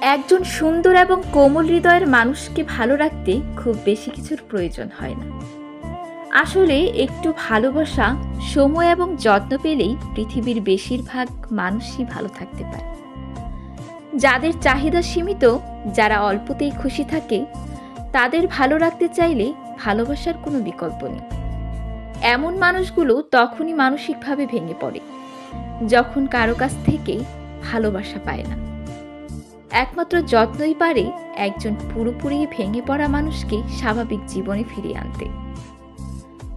একজন সুন্দর এবং কোমল হৃদয়ের মানুষকে ভালো রাখতে খুব বেশি কিছুর প্রয়োজন হয় না। আসলে একটু ভালোবাসা, সময় এবং যত্ন পেলেই পৃথিবীর বেশিরভাগ মানুষই ভালো থাকতে পারে। যাদের চাহিদা সীমিত, যারা অল্পতেই খুশি থাকে, তাদের ভালো রাখতে চাইলে ভালোবাসার কোনো বিকল্প নেই। এমন মানুষগুলো তখনই মানসিকভাবে ভেঙে পড়ে, যখন কারও কাছ থেকে ভালোবাসা পায় না। একমাত্র যত্নই পারে একজন পুরোপুরি ভেঙে পড়া মানুষকে স্বাভাবিক জীবনে ফিরিয়ে আনতে।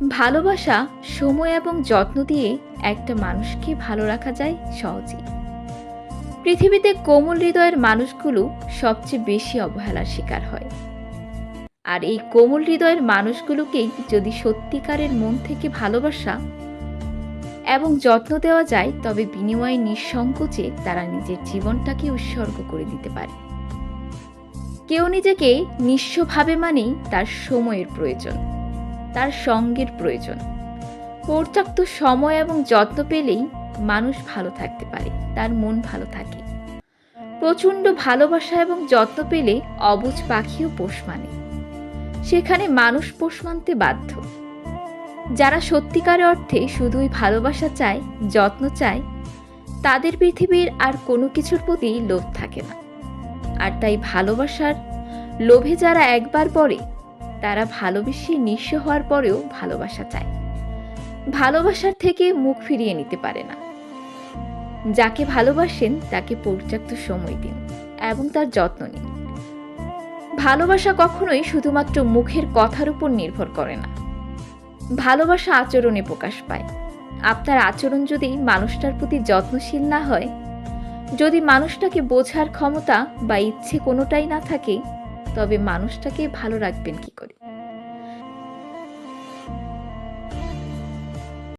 ভালোবাসা, সময় এবং যত্ন দিয়ে একটা মানুষকে ভালো রাখা যায় সহজেই। পৃথিবীতে কোমল হৃদয়ের মানুষগুলো সবচেয়ে বেশি অবহেলার শিকার হয়। আর এই কোমল হৃদয়ের মানুষগুলোকেই যদি সত্যিকারের মন থেকে ভালোবাসা এবং যত্ন দেওয়া যায়, তবে বিনিময়ে নিঃসংকোচে তারা নিজের জীবনটাকে উৎসর্গ করে দিতে পারে। কেউ নিজেকে নিঃস্বভাবে মানেই তার সময়ের প্রয়োজন, তার সঙ্গের প্রয়োজন। পর্যাপ্ত সময় এবং যত্ন পেলেই মানুষ ভালো থাকতে পারে, তার মন ভালো থাকে। প্রচণ্ড ভালোবাসা এবং যত্ন পেলে অবুজ পাখিও পোষ মানে। সেখানে মানুষ পোষ মানতে বাধ্য। যারা সত্যিকার অর্থে শুধুই ভালোবাসা চায়, যত্ন চায়, তাদের পৃথিবীর আর কোনো কিছুর প্রতি লোভ থাকে না। আর তাই ভালোবাসার লোভে যারা একবার পড়ে, তারা ভালোবেসে নিঃস্ব হওয়ার পরেও ভালোবাসা চায়। ভালোবাসার থেকে মুখ ফিরিয়ে নিতে পারে না। যাকে ভালোবাসেন, তাকে পর্যাপ্ত সময় দিন এবং তার যত্ন নিন। ভালোবাসা কখনোই শুধুমাত্র মুখের কথার উপর নির্ভর করে না। ভালোবাসা আচরণে প্রকাশ পায়। আপনার আচরণ যদি মানুষটার প্রতি যত্নশীল না হয়, যদি মানুষটাকে বোঝার ক্ষমতা বা ইচ্ছে কোনোটাই না থাকে, তবে মানুষটাকে ভালো রাখবেন কি করে?